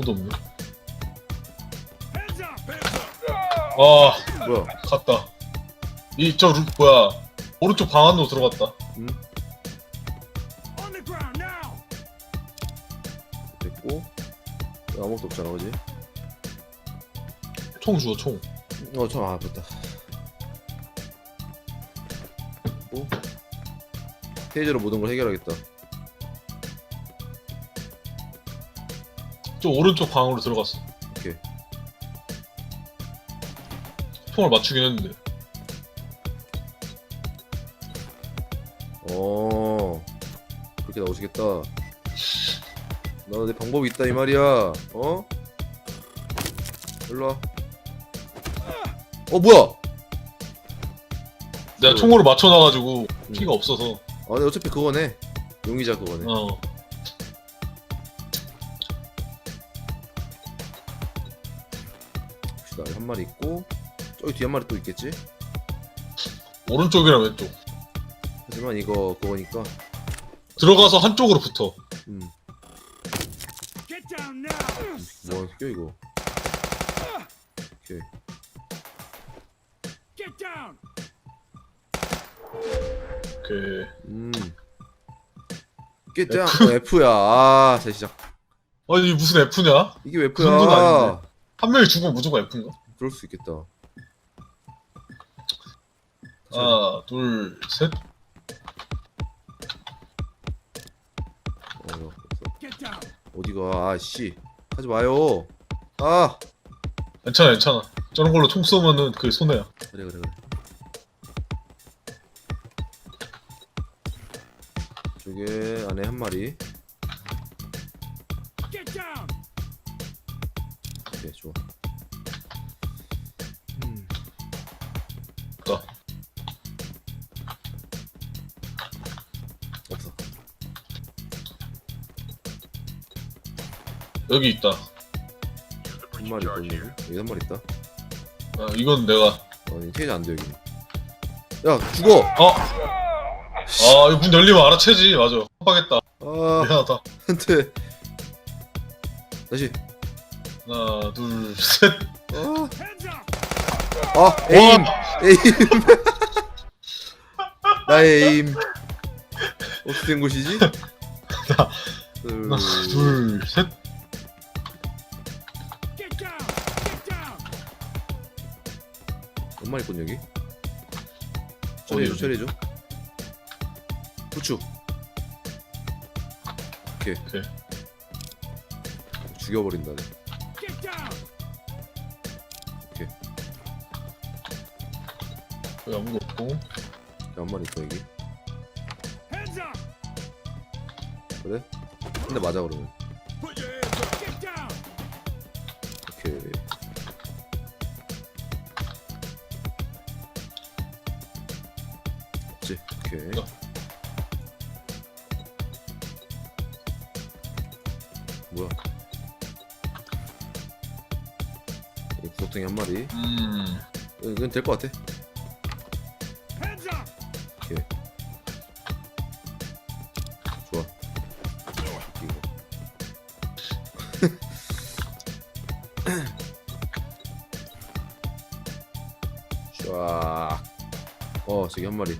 아무도 없네. 아, 뭐야? 갔다. 이, 저, 루, 뭐야. 오른쪽 방 안으로 들어갔다. 응? 됐고 아무것도 없잖아 그지? 총 주워, 총. 어저 아, 맞다 또 페이지로 모든 걸 해결하겠다 저 오른쪽 방으로 들어갔어. 오케이 총을 맞추긴 했는데. 어 그렇게 나오시겠다 나 내 방법이 있다 이 말이야 어? 일로 와 어 뭐야 내가 그- 총으로 맞춰놔가지고 피가 없어서. 아 근데 어차피 그거네 용의자 그거네 어. 마리 있고 저기 뒤에 한 마리 또 있겠지? 오른쪽이랑 왼쪽. 하지만 이거 그거니까 들어가서 한쪽으로 붙어. 음 Get down now! 뭐야 껴 이거 오케이 Get down! 오케이. 음 깼자 어, F야 아 재시작 아니, 무슨 F냐? 이게 F야 아닌데. 한 명이 죽으면 무조건 F인가? 그럴 수 있겠다 하나, 둘, 셋. 어! 어디가 아 씨 하지 마요 아 괜찮아, 괜찮아. 저런 걸로 총 쏘면은 그게 손해야. 그래 그래 그래 저게 안에 한 마리 여기 있다. 한 마리 있거든 여기 한 마리 있다 아, 이건 내가. 아니 테이즈 안돼 여기 야 죽어 어? 아, 이거 문 열리면 알아채지. 맞아. 깜빡했다. 아 미안하다. 한테 다시 하나, 둘, 셋. 아! 아 에임 에임 나의 에임 어떻게 된 것이지? 둘, 하나, 둘, 셋. 몇 마리 있건 여기? 처리해줘 어디, 처리해줘 후추 오케이 오케이. 죽여버린다 네. 여기 아무도 없고. 한 마리 있어 여기! 그래? 한대 맞아 그러면 오케이 어. 뭐야 구석탱이 한 마리 음. 이건 될 것 같아! 오케이 좋아 이거 쫙. 어, 저기 한 마리.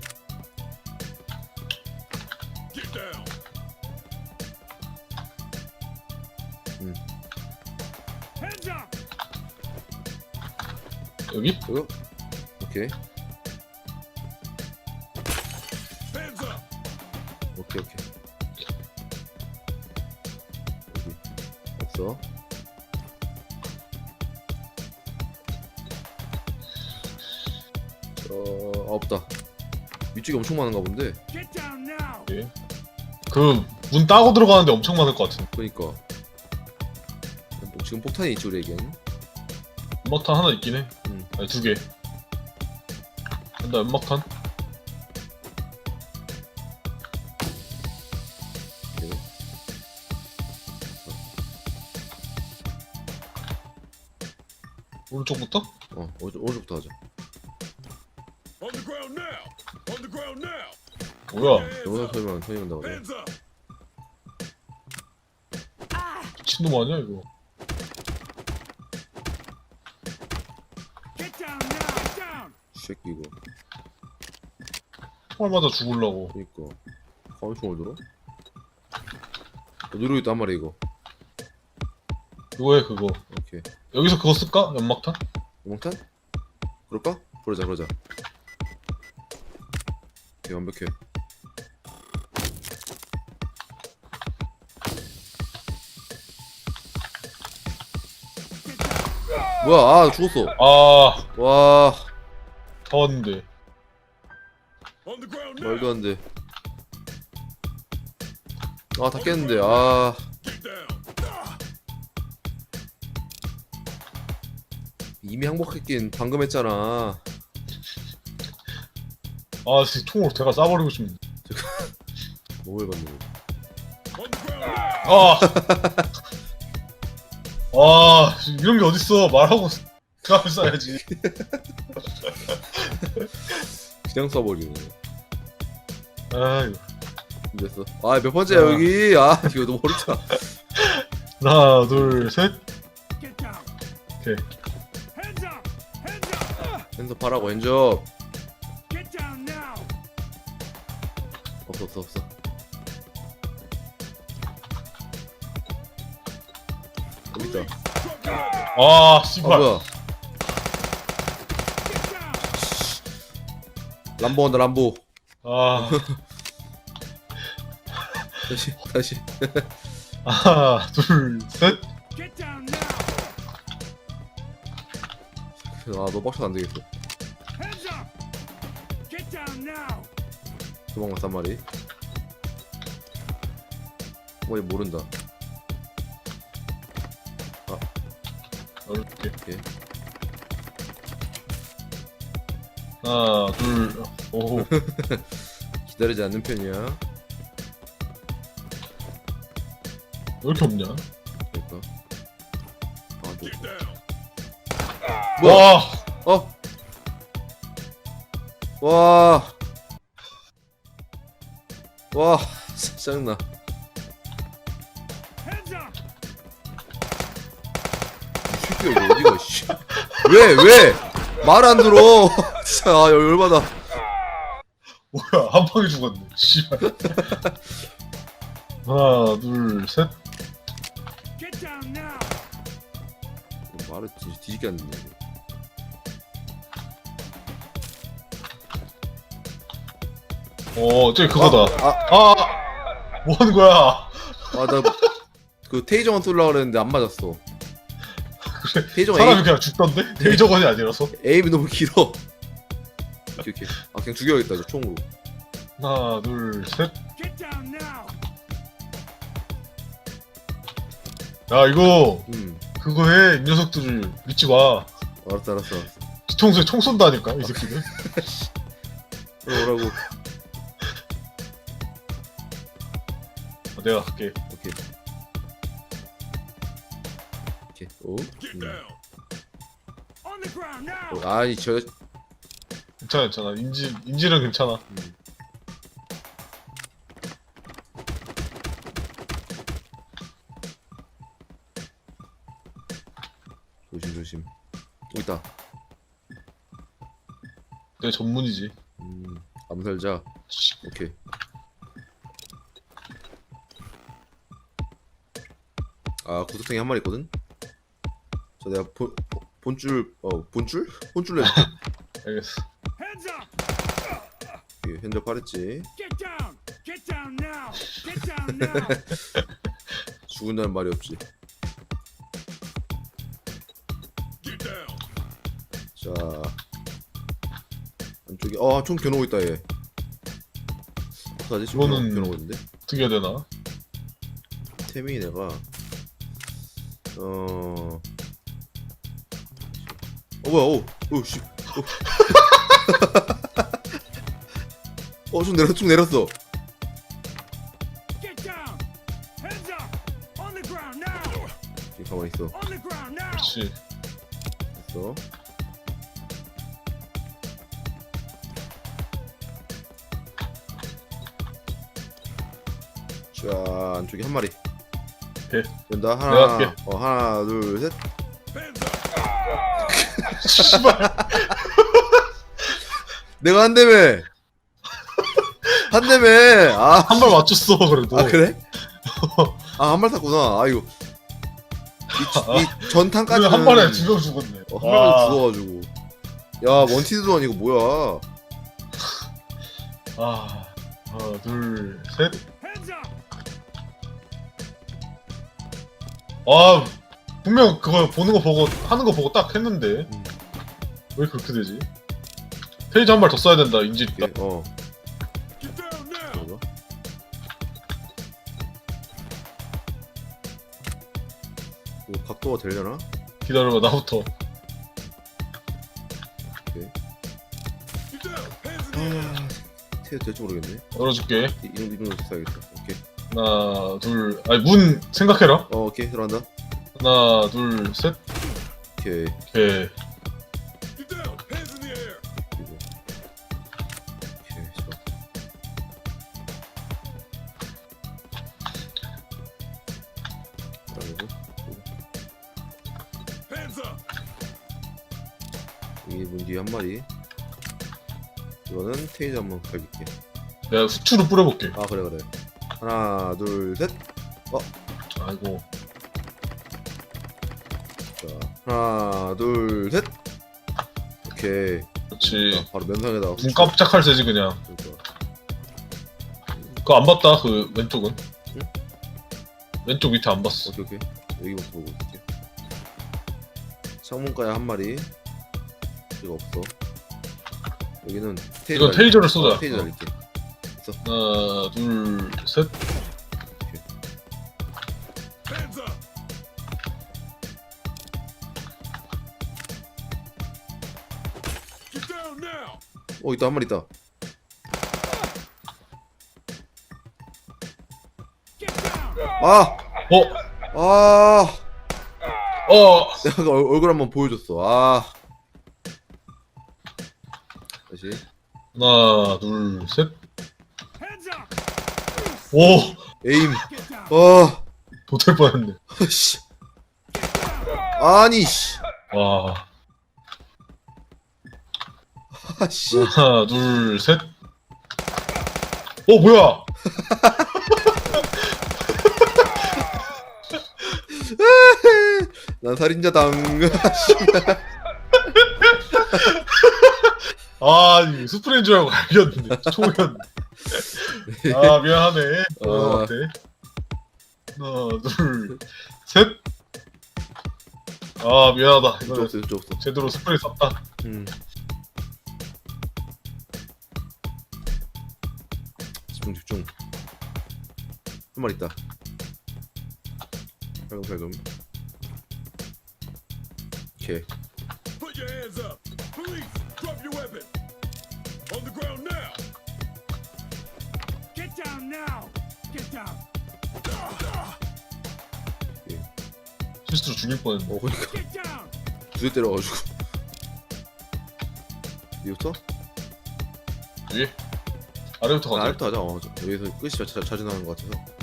여기? 이거? 오케이. 오케이, 오케이. 여기. 없어. 어, 아, 없다. 위쪽이 엄청 많은가 본데. Get down now! 오케이. 그, 문 따고 들어가는데 엄청 많을 것 같은데. 그니까. 뭐 지금 폭탄이 있지, 우리에겐. 연막탄 하나 있긴 해. 응. 아니, 두 개. 나 연막탄? 오른쪽부터? 어, 오른쪽, 오른쪽부터 하자. On the ground now! On the ground now! 뭐야? 영상 소리만 소리 난다고. 미친놈 아니야, 이거? 새끼 이거 총알 맞아 죽을라고. 그니까 가만총을 들어? 어, 누르고 있단 말이야 이거 그거 해 그거. 오케이 여기서 그거 쓸까? 연막탄? 영탄? 그럴까? 그러자 그러자 오케이 완벽해 뭐야 아 죽었어 아, 와 ground now. 말도 안돼 아다 깼는데 아. 이미 항복했긴 방금 했잖아 아, 진짜 총으로 제가 쏴버리고 싶네. ground now. 아, 아, 이런 게 어딨어? 말하고 그다음에 쏴야지. 그냥 쏴버리네 아유, 됐어 아 몇 번째야 아. 여기 아 이거 너무 어렵다 하나, 둘, 셋. Get down. 오케이. Hands up. Hands up. 핸드파라고 핸즈업 Get down now. 없어 없어 없어 여기 있다. 아, 아 씨발. 뭐야 람보 온다 람보 아, 다시 다시 하나, 둘, 셋. Get down now. 아너 빡쳐서 안 되겠어 Hands up. Get down now. 도망갔단 말이 뭐얘 모른다 이렇게. 오케이 하나, 둘, 오. 기다리지 않는 편이야 왜 이렇게 없냐? 그러니까 아너 down. 뭐야? 와, 어? 와. 와, 짜증나. 이 새끼야, 이거 어디가, 씨. 왜, 왜? 말 안 들어. 진짜, 아, 열- 열받아. 뭐야, 한 방에 죽었네. 씨발. 하나, 둘, 셋. Get down now. 말을 진짜 뒤집게 안 듣네. 이거. 어, 저기 그거다. 아, 아, 뭐 하는 거야? 아, 나, 그, 테이저건 쏠려고 그랬는데 안 맞았어. 테이저건 사람이 그냥 죽던데? 데이저건이 아니라서. 에임이 너무 길어. 오케이, 오케이. 아, 그냥 죽여야겠다, 저 총으로. 하나, 둘, 셋. Get down now. 야, 이거 음, 그거 해. 이 녀석들을 믿지 마. 알았어, 알았어, 알았어. 뒤통수에 총 쏜다니까, 이 새끼들. 어, 뭐라고. 어, 내가 갈게. 오케이. Now. 어, 아니 저 괜찮아, 괜찮아. 인지, 인지는 괜찮아. 음. 조심 조심. 또 있다. 내 전문이지. 음. 암살자. 씨, 오케이. 아 구석탱이 한 마리 있거든. 저 내가 본 본줄 어 본줄 본줄로 해줄게. 알겠어. 오케이, 현접 팔했지. 죽은다는 말이 없지. 자 안쪽에 어총 겨누고 있다 얘 어떡하지 지금 이거는- 겨누고 있는데 어떻게 해야 되나? 템이 내가 어... 어 뭐야 오 오씨 어총 내렸어 총 내렸어 Get down. Hands up. On the ground now. 지금 가만히 있어 On the ground now. 그렇지. 됐어 자 안쪽에 한 마리 오케이. 된다 내가 하나 할게. 어 하나 둘셋. 씨발. 내가 한 대매. 한 대매. 아, 한 발 맞췄어 그래도. 아 그래? 아 한 발 탔구나. 아이고. 이, 이 전탄까지 한 발에 두명 죽었네. 어, 한 발에 아, 죽어가지고. 야 원티드도 아니고 뭐야? 아, 하나, 둘, 셋. 아, 분명 그거 보는 거 보고 하는 거 보고 딱 했는데 음. 왜 그렇게 되지? 페이지 한 발 더 써야 된다 인지 있다. 어. 이거 각도가 되려나? 기다려봐 나부터. 아, 태 될지 모르겠네. 열어줄게. 이- 이런 거 써야겠다. 오케이. 하나, 둘, 아니 문 생각해라. 어, 오케이 들어간다. 하나, 둘, 셋. 오케이. 오케이. 테이저 한번 갈길게. 내가 후추로 뿌려볼게. 아 그래 그래. 하나 둘 셋. 아이고. 자 하나 둘 셋. 오케이. 그렇지. 자, 바로 면상에다가. 눈 깜짝할 새지 그냥. 그러니까. 그거 안 봤다 그 왼쪽은. 응? 왼쪽 밑에 안 봤어. 오케이 오케이. 여기부터 보고 있을게. 창문가에 한 마리. 이거 없어. 여기는 테이저. 테이저를 쏘자. 어, 테이저 날릴게. 하나, 둘, 셋. 어 있다 한 마리 있다. 아! 어, 아! 어. 내가 얼- 얼굴 한번 보여줬어. 아. 다시. 하나, 둘, 셋. 오, 에임. Down! 아. 도될 뻔했네. 씨. 아니 씨. 와. 아 씨. 하나, 둘, 셋. 어, 뭐야? 난 살인자 당. 아, 이 거 스프레인 줄 알고 알겠는데. 총이었네. 아, 미안하네. 어, 아. 어때? 하나, 둘, 셋. 아, 미안하다. 이거 없어, 진짜 없어. 제대로 스프레이 썼다. 음. 집중 집중. 한 마리 있다. 살금 살금. 오케이. Put your hands up! Police, drop your weapon! On the ground now! Get down now! Get down! 실수로 죽일 뻔했네. 어 그러니까 Get down! 두 대 때려가지고. 이부터? 위에? 아래부터 아, 가자. 아래부터 하자. 어, 저- 여기서 끝이 자, 자, 자주 나는 것 같아서.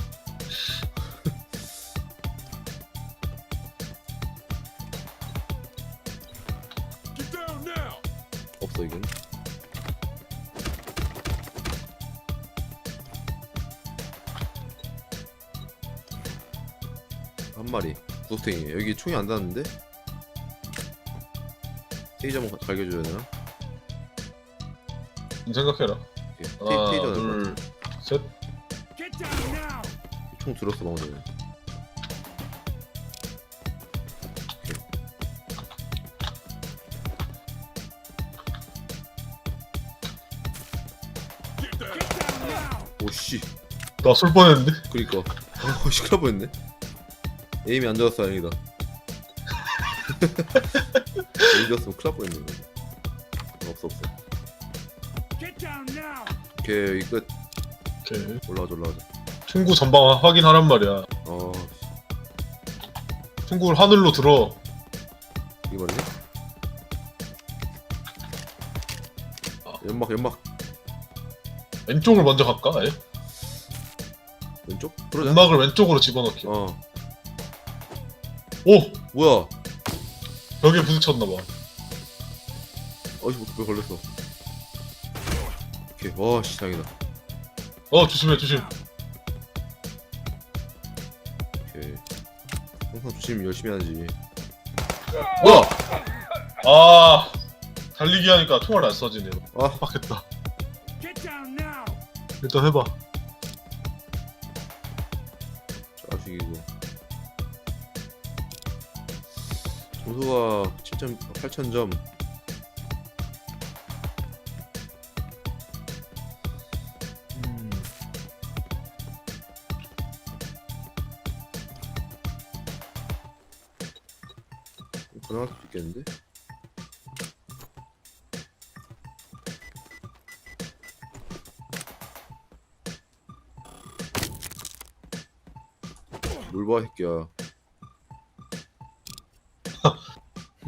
없어 이건. 한 마리 구석탱이 여기 총이 안 닿는데? 테이저 한번 갈겨줘야 되나? 좀 생각해라. 오케이. 테이, 하나, 테이저 는 둘, 셋. Get down now! 총 들었어 방금 전에 나쏠 뻔했는데? 그니까 어 시끄러 보였네 에임이 안 좋았어 다행이다 에임 좋았으면 큰일 날 이거. 없어 없어! 오케이 여기 끝 오케이. 올라가자 올라가자 총구 전방 확인하란 말이야. 어 총구를 하늘로 들어. 이게 맞네 연막 연막 왼쪽을 먼저 갈까? 아예? 왼쪽? 그러자. 음악을 왼쪽으로 집어넣기. 어. 오! 뭐야? 벽에 부딪혔나봐. 어이 왜 걸렸어. 오케이. 와 씨 다행이다. 어 조심해 조심. 오케이. 항상 조심 열심히 하지. 뭐야? 아 달리기 하니까 총알 안 쏴지네 아. 빡했다. Get down now! 일단 해봐 점수가 7점 8천 점 음. 가능할 수도 있겠는데? 놀봐 새끼야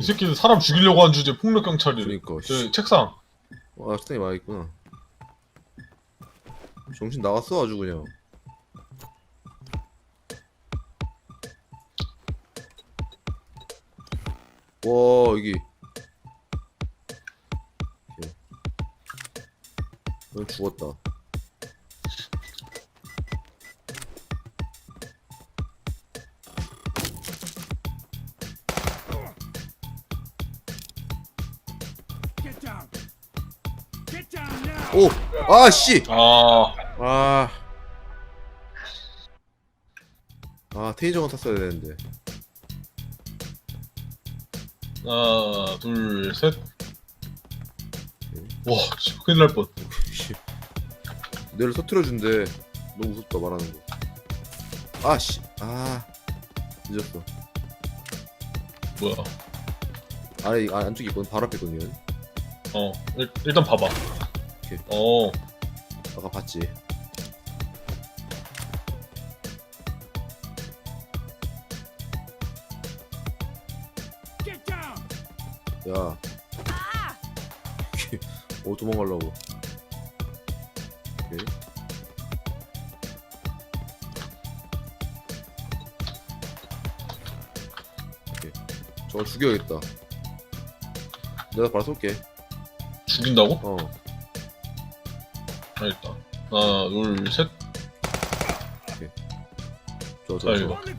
이 새끼는 사람 죽이려고 한 주제 폭력 경찰이래. 그러니까 저 씨. 책상. 와 식당이 많이 있구나. 정신 나갔어 아주 그냥. 와 여기. 오케이. 넌 죽었다 아 씨! 아 아. 아, 테이저건 탔어야 되는데. 하나 둘셋와 씨, 큰일 날 뻔 씨. 내를 터트려 준대. 너무 무섭다, 말하는 거. 아, 씨. 아. 늦었어. 뭐야 아래, 아, 안쪽에 있거든. 바로 앞에 있거든. 어 일, 일단 봐봐 오케이. 어 아까 봤지. 야. 오, 도망가려고. 오케이. 오케이. 저거 죽여야겠다. 내가 바로 쏠게. 죽인다고? 어. 알겠다 하나 둘셋 저, 저, 아이고. 저.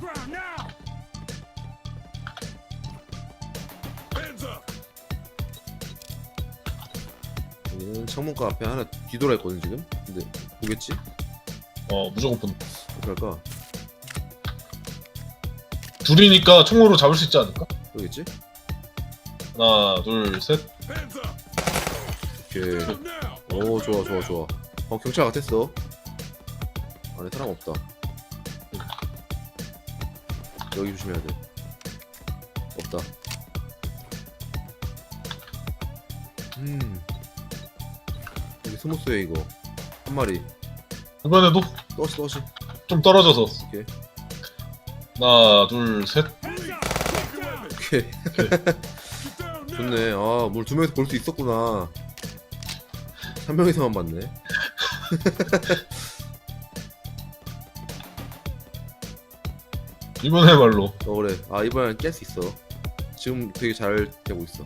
Hands up! 여기는 창문가 앞에 하나 뒤돌아 있거든, 지금? 근데, 보겠지? 어 무조건 본 어떻게 할까? 둘이니까 총으로 잡을 수 있지 않을까? 그러겠지? 하나 둘셋! 오케이. 오, 좋아, 좋아, 좋아. 어, 경찰 같았어. 안에 사람 없다. 여기 조심해야 돼. 없다. 음. 여기 스무스해, 이거. 한 마리. 이번에도 떠시, 떠시. 좀 떨어져서 오케이. 하나 둘셋! 오케이. 좋네. 아, 뭘 두 명이서 볼 수 있었구나. 한 명이서만 봤네. 이번에말로 어, 그래. 아, 이번엔 깰 수 있어. 지금 되게 잘 되고 있어.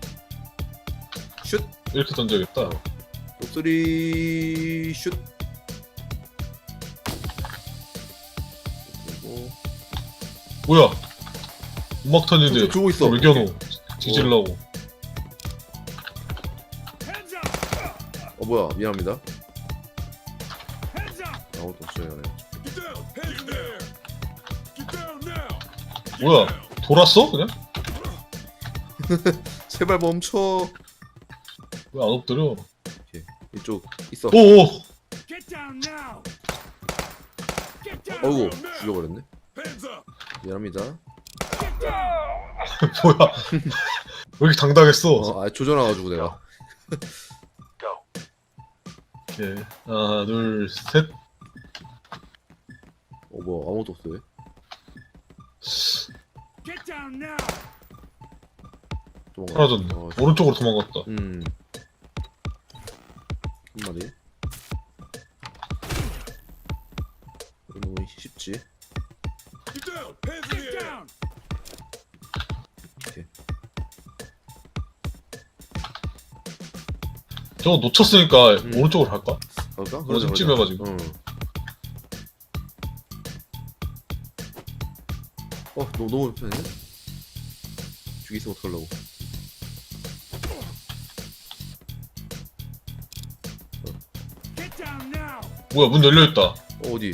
슛! 이렇게 던져야겠다 목소리 슛. 그리고 뭐야 음악탄인데 저 주고 있어. 외겨놓 뒤질라고 up! 어 뭐야 미안합니다. 아무것도 없어요. 뭐야! 돌았어 그냥? 제발 멈춰. 왜 안 엎드려 이쪽 있어. 오오! 어이구! 죽여버렸네. 미안합니다. 뭐야 왜 이렇게 당당했어 어, 아 조져놔가지고 내가. 오케이 하나 둘셋 어뭐 아무것도 없어 왜? Get down now! 도망가. 사라졌네 어, 오른쪽으로 도망갔다 음. 한 마리. 너무 쉽지. Get down! Hands in the air! down! 저거 놓쳤으니까 음. 오른쪽으로 갈까? 그럴까? 어, 그러자, 집 그러자. 찜해가지고. 응. 어, 너 너무 편해? 죽이 있으면 어떡하려고? 뭐야 문 열려있다 어, 어디?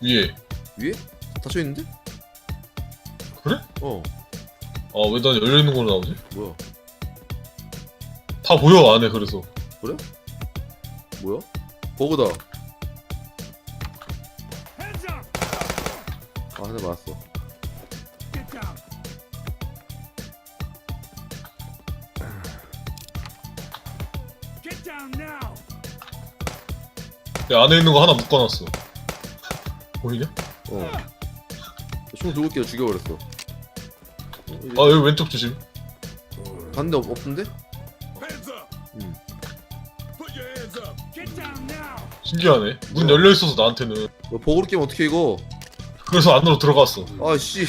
위에 위에? 닫혀 있는데? 그래? 어, 아 왜 난 열려있는 걸로 나오지? 뭐야? 다 보여 안에 그래서 뭐야? 버그다. 아, 하나 맞았어. Get down now. 내 안에 있는 거 하나 묶어놨어 보이냐? 어. 총 들고 있길래 죽여버렸어. 어, 아 여기 왼쪽 조심 갔는데 없, 없던데? Hands up. 음. Put your hands up. Get down now. 신기하네 문 열려있어서 나한테는 너 버그로 깨면 어떻게 이거? 그래서 안으로 들어갔어 아, 씨.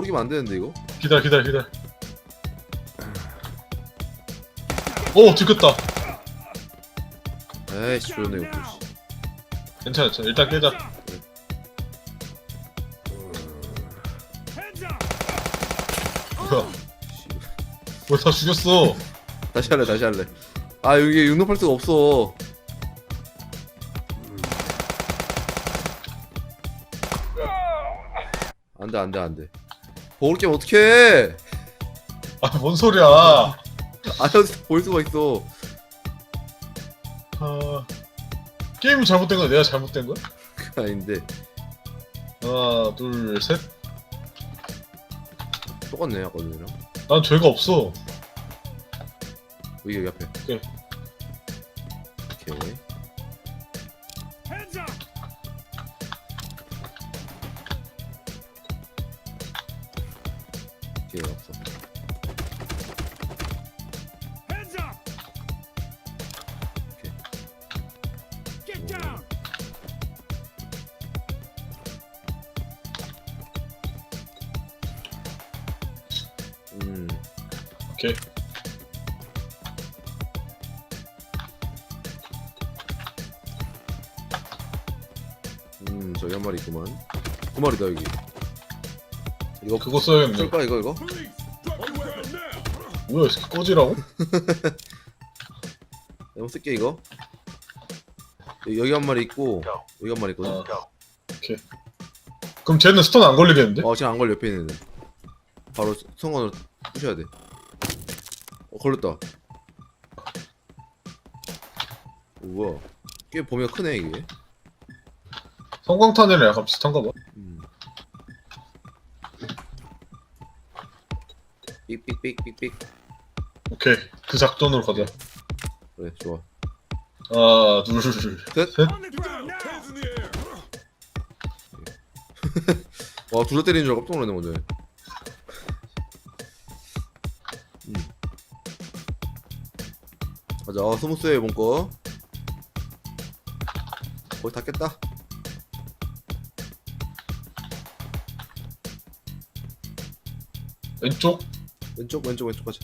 깨면 안 되는데, 이거? 기다려 기다려 기다려 오 들켰다 에이씨, 좋네, 이거. 씨. 괜찮아 괜찮아 일단 깨자 Hands up. 뭐야 씨. 왜 다 죽였어 다시 할래, 다시 할래. 아, 여기 육록팔 수가 없어. 안 돼, 안 돼, 안 돼. 버그로 깨면 어떡해! 아 뭔 소리야 아저씨 볼 수가 있어. 아... 게임이 잘못된 거야 내가 잘못된 거야? 아닌데. 하나 둘셋난 똑같네, 아까 전이랑. 죄가 없어 여기, 여기 앞에. 오케이. 오케이. 있구만. 두 마리다, 여기. 이거 그거 써야겠네 쓸까, 이거, 이거? 뭐야 이 새끼 꺼지라고? 내가 쓸게, 이거. 여기, 여기 한 마리 있고, 여기 한 마리 있거든. 아, 오케이 그럼 쟤는 스턴 안 걸리겠는데? 어, 지금 안 걸려, 옆에 있는 애는. 바로 성관으로 부셔야 돼. 어, 걸렸다. 우와. 꽤 범위가 크네, 이게. 성광탄이랑 약간 비슷한가 봐 음. 삑삑삑삑삑. 오케이 그 작전으로 가자 그래, 좋아. 하나 둘 셋. 아, in the air. 와, 둘다 때리는 줄 알고 깜짝 놀랐네, 먼저. 음. 가자, 아, 스무스해, 이번 거. 거의 다 깼다. 왼쪽 왼쪽, 왼쪽, 왼쪽 가자.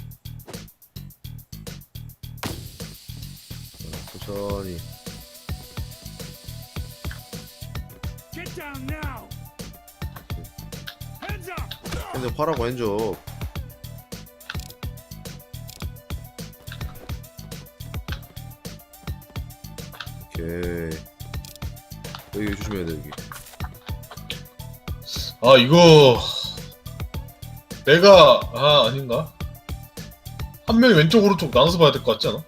자, 천천히. Get down now. Hands up. 핸드 파라고 핸접. 오케이. 여기 조심해야 돼, 여기. 아 이거 내가 아 아닌가? 한 명이 왼쪽 오른쪽 나눠서 봐야 될 것 같지 않아?